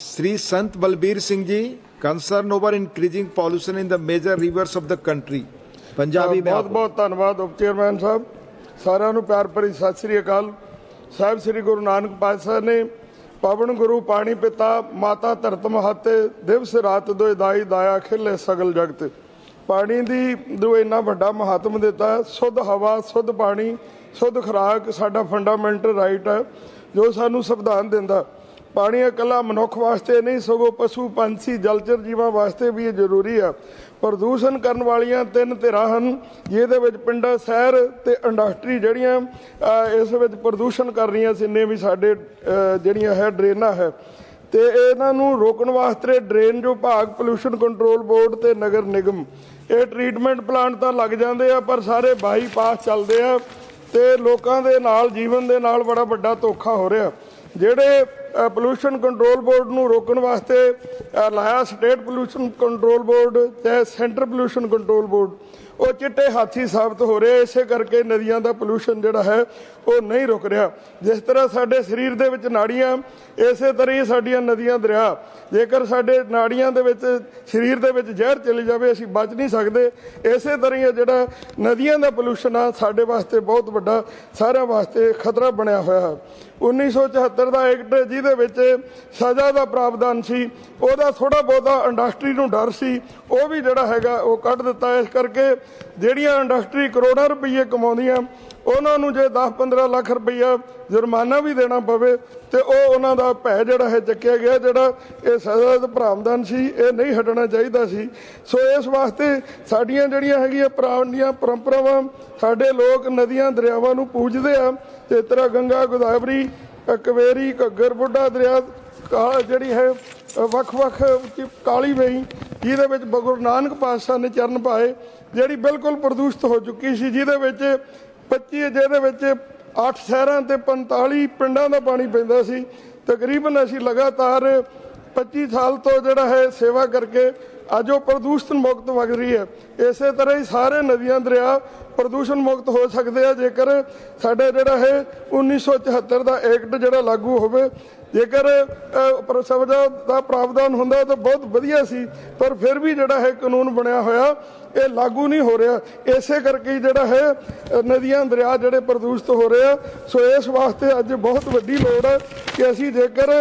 Sri Sant Balbir Singh ji, concern over increasing pollution in the major rivers of the country. Punjabi ਮੈਂ ਬਹੁਤ ਬਹੁਤ ਧੰਨਵਾਦ ਉਪ chairman ਸਾਹਿਬ ਸਾਰਿਆਂ ਨੂੰ ਪਿਆਰ ਭਰੀ ਸਤਿ ਸ੍ਰੀ ਅਕਾਲ ਸਾਹਿਬ ਸ੍ਰੀ ਗੁਰੂ ਨਾਨਕ ਪਾਤਸ਼ਾਹ ਨੇ ਪਵਨ ਗੁਰੂ ਪਾਣੀ ਪਿਤਾ ਮਾਤਾ ਧਰਤ ਮਹਤੇ ਦਿਵਸ ਰਾਤ ਦੋਇ ਦਾਈ ਦਾਇਆ ਖਿਲੇ ਸਗਲ ਜਗਤ ਪਾਣੀ ਦੀ ਜੋ ਇੰਨਾ ਵੱਡਾ ਮਹੱਤਵ ਦਿੱਤਾ ਸੁੱਧ ਹਵਾ ਸੁੱਧ ਪਾਣੀ ਸੁੱਧ ਖੁਰਾਕ ਸਾਡਾ ਫੰਡਾਮੈਂਟਲ ਰਾਈਟ ਹੈ ਜੋ ਸਾਨੂੰ ਸੰਵਿਧਾਨ ਦਿੰਦਾ ਪਾਣੀ ਇਕੱਲਾ ਮਨੁੱਖ ਵਾਸਤੇ ਨਹੀਂ, ਸਗੋਂ ਪਸ਼ੂ, ਪੰਛੀ, ਜਲਚਰ ਜੀਵਾਂ ਵਾਸਤੇ ਵੀ ਇਹ ਜ਼ਰੂਰੀ ਆ। ਪ੍ਰਦੂਸ਼ਣ ਕਰਨ ਵਾਲੀਆਂ ਤਿੰਨ ਧਿਰਾਂ ਹਨ। ਜਿਹਦੇ ਵਿੱਚ ਪਿੰਡਾਂ, ਸ਼ਹਿਰ ਤੇ ਇੰਡਸਟਰੀ ਜਿਹੜੀਆਂ ਇਸ ਵਿੱਚ ਪ੍ਰਦੂਸ਼ਣ ਕਰ ਰਹੀਆਂ ਜਿੰਨੇ ਵੀ ਸਾਡੇ ਜਿਹੜੀਆਂ ਹੈ, ਡਰੇਨਾਂ ਹੈ। ਤੇ ਇਹਨਾਂ ਨੂੰ ਰੋਕਣ ਵਾਸਤੇ ਡਰੇਨ ਜੋ ਭਾਗ ਪੋਲੂਸ਼ਨ ਕੰਟਰੋਲ ਬੋਰਡ ਤੇ ਨਗਰ ਨਿਗਮ, ਇਹ ਟ੍ਰੀਟਮੈਂਟ ਪਲਾਂਟ ਤਾਂ ਲੱਗ ਜਾਂਦੇ ਆ, ਪਰ ਸਾਰੇ ਬਾਈਪਾਸ ਚੱਲਦੇ ਆ ਤੇ ਲੋਕਾਂ ਦੇ ਨਾਲ, ਜੀਵਨ ਦੇ ਨਾਲ ਬੜਾ ਵੱਡਾ ਧੋਖਾ ਹੋ ਰਿਹਾ। ਜਿਹੜੇ ਪੋਲੂਸ਼ਨ ਕੰਟਰੋਲ ਬੋਰਡ ਨੂੰ ਰੋਕਣ ਵਾਸਤੇ ਲਾਇਆ ਸਟੇਟ ਪੋਲੂਸ਼ਨ ਕੰਟਰੋਲ ਬੋਰਡ ਤੇ ਸੈਂਟਰ ਪੋਲੂਸ਼ਨ ਕੰਟਰੋਲ ਬੋਰਡ ਉਹ ਚਿੱਟੇ ਹਾਥੀ ਸਾਬਤ ਹੋ ਰਹੇ ਇਸੇ ਕਰਕੇ ਨਦੀਆਂ ਦਾ ਪੋਲੂਸ਼ਨ ਜਿਹੜਾ ਹੈ, ਉਹ ਨਹੀਂ ਰੁਕ ਰਿਹਾ। ਜਿਸ ਤਰ੍ਹਾਂ ਸਾਡੇ ਸਰੀਰ ਦੇ ਵਿੱਚ ਨਾੜੀਆਂ, ਇਸੇ ਤਰ੍ਹਾਂ ਹੀ ਸਾਡੀਆਂ ਨਦੀਆਂ, ਦਰਿਆ, ਜੇਕਰ ਸਾਡੇ ਨਾੜੀਆਂ ਦੇ ਵਿੱਚ, ਸਰੀਰ ਦੇ ਵਿੱਚ ਜ਼ਹਿਰ ਚਲੀ ਜਾਵੇ, ਅਸੀਂ ਬਚ ਨਹੀਂ ਸਕਦੇ। ਇਸੇ ਤਰ੍ਹਾਂ ਹੀ ਜਿਹੜਾ ਨਦੀਆਂ ਦਾ ਪੋਲੂਸ਼ਨ ਆ, ਸਾਡੇ ਵਾਸਤੇ ਬਹੁਤ ਵੱਡਾ, ਸਾਰਿਆਂ ਵਾਸਤੇ ਖਤਰਾ ਬਣਿਆ ਹੋਇਆ। ਹੈ 1974 ਦਾ ਐਕਟ ਜਿਹਦੇ ਵਿੱਚ ਸਜ਼ਾ ਦਾ ਪ੍ਰਾਵਧਾਨ ਸੀ। ਉਹਦਾ ਥੋੜਾ ਬਹੁਤਾ ਇੰਡਸਟਰੀ ਨੂੰ ਡਰ ਸੀ। ਉਹ ਵੀ ਜਿਹੜਾ ਹੈਗਾ ਉਹ ਕੱਢ ਦਿੱਤਾ। ਇਸ ਕਰਕੇ ਜਿਹੜੀਆਂ ਇੰਡਸਟਰੀ ਕਰੋੜਾਂ ਰੁਪਏ ਕਮਾਉਂਦੀਆਂ ਉਹਨਾਂ ਨੂੰ ਜੇ 10-15 ਲੱਖ ਰੁਪਈਆ ਜੁਰਮਾਨਾ ਵੀ ਦੇਣਾ ਪਵੇ ਤੇ ਉਹ ਉਹਨਾਂ ਦਾ ਭੈ ਜਿਹੜਾ ਹੈ ਚੱਕਿਆ ਗਿਆ, ਜਿਹੜਾ ਇਹ ਸਜ਼ਾ ਦਾ ਪ੍ਰਾਵਧਾਨ ਸੀ, ਇਹ ਨਹੀਂ ਹਟਣਾ ਚਾਹੀਦਾ ਸੀ। ਸੋ ਇਸ ਵਾਸਤੇ ਸਾਡੀਆਂ ਜਿਹੜੀਆਂ ਹੈਗੀਆਂ ਪੁਰਾਣੀਆਂ ਪਰੰਪਰਾਵਾਂ ਸਾਡੇ ਲੋਕ ਨਦੀਆਂ ਦਰਿਆਵਾਂ ਨੂੰ ਪੂਜਦੇ ਆ। ਤੇ ਤਰ੍ਹਾਂ ਗੰਗਾ, ਗੋਦਾਵਰੀ ਕਵੇਰੀ ਘੱਗਰ, ਬੁੱਢਾ ਦਰਿਆ ਕਾ- ਜਿਹੜੀ ਹੈ ਵੱਖ-ਵੱਖ ਕੀ- ਕਾਲੀ ਵੇਈ ਜਿਹਦੇ ਵਿੱਚ ਗੁਰੂ ਨਾਨਕ ਪਾਤਸ਼ਾਹ ਨੇ ਚਰਨ ਪਾਏ, ਜਿਹੜੀ ਬਿਲਕੁਲ ਪ੍ਰਦੂਸ਼ਿਤ ਹੋ ਚੁੱਕੀ ਸੀ, ਜਿਹਦੇ ਵਿੱਚ 25 ਜਿਹਦੇ ਵਿੱਚ 8 ਸ਼ਹਿਰਾਂ ਤੇ 45 ਪਿੰਡਾਂ ਦਾ ਪਾਣੀ ਪੈਂਦਾ ਸੀ। ਤਕਰੀਬਨ ਅਸੀਂ ਲਗਾਤਾਰ 25 ਸਾਲ ਤੋਂ ਜਿਹੜਾ ਹੈ ਸੇਵਾ ਕਰਕੇ ਅੱਜ ਉਹ ਪ੍ਰਦੂਸ਼ਣ ਮੁਕਤ ਵਗ ਰਹੀ ਹੈ। ਇਸੇ ਤਰ੍ਹਾਂ ਹੀ ਸਾਰੇ ਨਦੀਆਂ ਦਰਿਆ ਪ੍ਰਦੂਸ਼ਣ ਮੁਕਤ ਹੋ ਸਕਦੇ ਆ। ਜੇਕਰ ਸਾਡਾ ਜਿਹੜਾ ਹੈ 1974 ਦਾ ਐਕਟ ਜਿਹੜਾ ਲਾਗੂ ਹੋਵੇ ਜੇਕਰ ਅਹ, ਦਾ ਪ੍ਰਾਵਧਾਨ ਹੁੰਦਾ ਤਾਂ ਬਹੁਤ ਵਧੀਆ ਸੀ। ਪਰ ਫਿਰ ਵੀ ਜਿਹੜਾ ਹੈ ਕਾਨੂੰਨ ਬਣਿਆ ਹੋਇਆ ਇਹ ਲਾਗੂ ਨਹੀਂ ਹੋ ਰਿਹਾ। ਇਸੇ ਕਰਕੇ ਹੀ ਜਿਹੜਾ ਹੈ, ਨਦੀਆਂ, ਦਰਿਆ ਜਿਹੜੇ ਪ੍ਰਦੂਸ਼ਿਤ ਹੋ ਰਹੇ ਆ। ਸੋ ਇਸ ਵਾਸਤੇ ਅੱਜ ਬਹੁਤ ਵੱਡੀ ਲੋੜ ਹੈ ਕਿ ਅਸੀਂ ਜੇਕਰ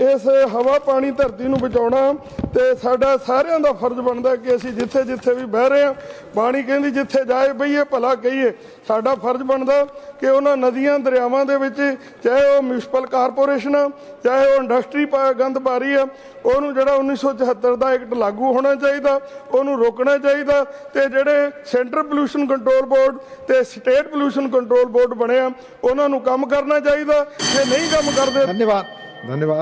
ਇਸ ਹਵਾ ਪਾਣੀ ਧਰਤੀ ਨੂੰ ਬਚਾਉਣਾ ਤੇ ਸਾਡਾ ਸਾਰਿਆਂ ਦਾ ਫਰਜ਼ ਬਣਦਾ ਕਿ ਅਸੀਂ ਜਿੱਥੇ ਜਿੱਥੇ ਵੀ ਬਹਿ ਰਹੇ ਹਾਂ, ਪਾਣੀ ਕਹਿੰਦੀ ਜਿੱਥੇ ਜਾਏ ਬਈਏ, ਭਲਾ ਕਹੀਏ। ਸਾਡਾ ਫਰਜ਼ ਬਣਦਾ ਕਿ ਉਹਨਾਂ ਨਦੀਆਂ, ਦਰਿਆਵਾਂ ਦੇ ਵਿੱਚ ਚਾਹੇ ਉਹ ਮਿਊਨਿਸਪਲ ਕਾਰਪੋਰੇਸ਼ਨ ਆ, ਚਾਹੇ ਉਹ ਇੰਡਸਟਰੀ ਪਾ ਗੰਦ ਪਾਰੀ ਆ, ਉਹਨੂੰ ਜਿਹੜਾ 1974 ਦਾ ਐਕਟ ਲਾਗੂ ਹੋਣਾ ਚਾਹੀਦਾ, ਉਹਨੂੰ ਰੋਕਣਾ ਚਾਹੀਦਾ ਤੇ ਜਿਹੜੇ ਸੈਂਟਰ ਪੋਲੂਸ਼ਨ ਕੰਟਰੋਲ ਬੋਰਡ ਤੇ ਸਟੇਟ ਪੋਲੂਸ਼ਨ ਕੰਟਰੋਲ ਬੋਰਡ ਬਣਿਆ, ਉਹਨਾਂ ਨੂੰ ਕੰਮ ਕਰਨਾ ਚਾਹੀਦਾ। ਜੇ ਨਹੀਂ ਕੰਮ ਕਰਦੇ ਧੰਨਵਾਦ ਧੰਨਵਾਦ।